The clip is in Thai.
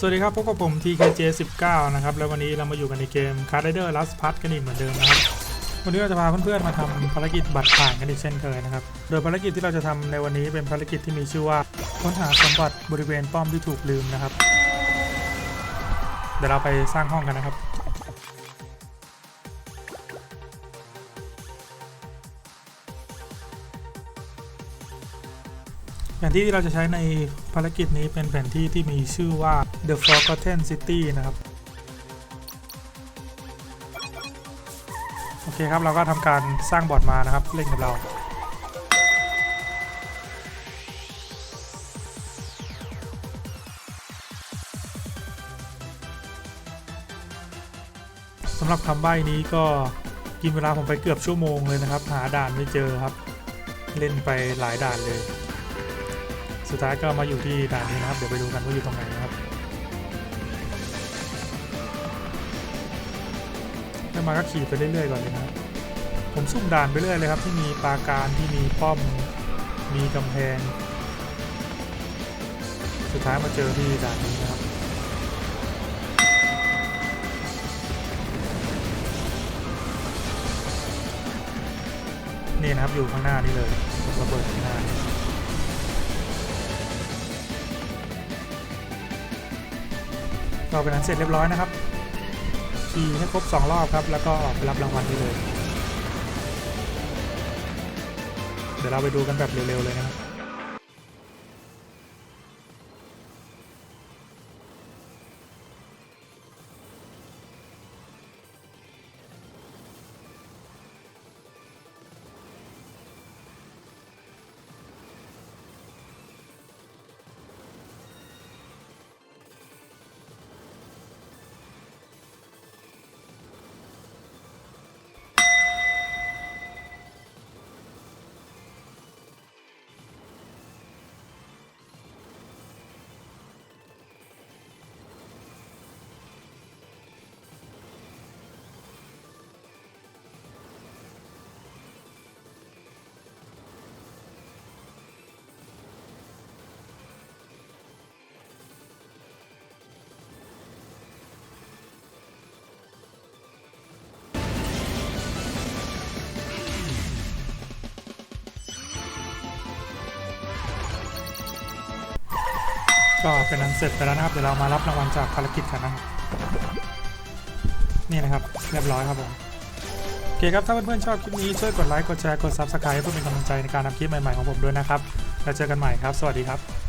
สวัสดีครับพบกับผม TKJ19 นะครับ แล้ววันนี้เรามาอยู่กันในเกม Card Rider Last Part กันอีกเหมือนเดิมนะครับ วันนี้เราจะพาเพื่อนๆมาทำภารกิจบัตรผ่านกันอีกเช่นเคยนะครับ โดยภารกิจที่เราจะทำในวันนี้เป็นภารกิจที่มีชื่อว่าค้นหาสมบัติบริเวณป้อมที่ถูกลืมนะครับ เดี๋ยวเราไปสร้างห้องกันนะครับ แผนที่ที่เราจะใช้ในภารกิจนี้เป็นแผนที่ที่มีชื่อว่า The Forgotten City นะครับ โอเคครับเราก็ทำการสร้างบอร์ดมานะครับ เล่นกับเรา สำหรับคำใบ้นี้ก็กินเวลาผมไปเกือบชั่วโมงเลยนะครับ หาด่านไม่เจอครับ เล่นไปหลายด่านเลย สุดท้ายก็มาอยู่ที่ด่านนี้นะครับ เดี๋ยวไปดูกันว่าอยู่ตรงไหนนะครับแล้วมาก็ขี่ไปเรื่อยๆก่อนเลยนะครับผมซุ่มด่านไปเรื่อยเลยครับ ที่มีปาการที่มีป้อมมีกำแพง สุดท้ายมาเจอที่ด่านนี้นะครับนี่นะครับอยู่ข้างหน้านี่เลยระเบิดข้างหน้า ก็เป็นอันเสร็จเรียบร้อยนะครับขี่ให้ครบ 2 รอบครับ แล้วก็ออกไปรับรางวัลได้เลย เดี๋ยวเราไปดูกันแบบเร็วๆเลยนะครับ ก็เป็นอันเสร็จไปแล้วนะครับ เดี๋ยวเรามารับรางวัลจากภารกิจกันนะครับนี่นะครับ เรียบร้อยครับผมโอเคครับ ถ้าเพื่อนๆชอบคลิปนี้ ช่วยกดไลค์ กดแชร์ กด Subscribe เพื่อเป็นกำลังใจในการทำคลิปใหม่ๆของผมด้วยนะครับ แล้วเจอกันใหม่ครับ สวัสดีครับ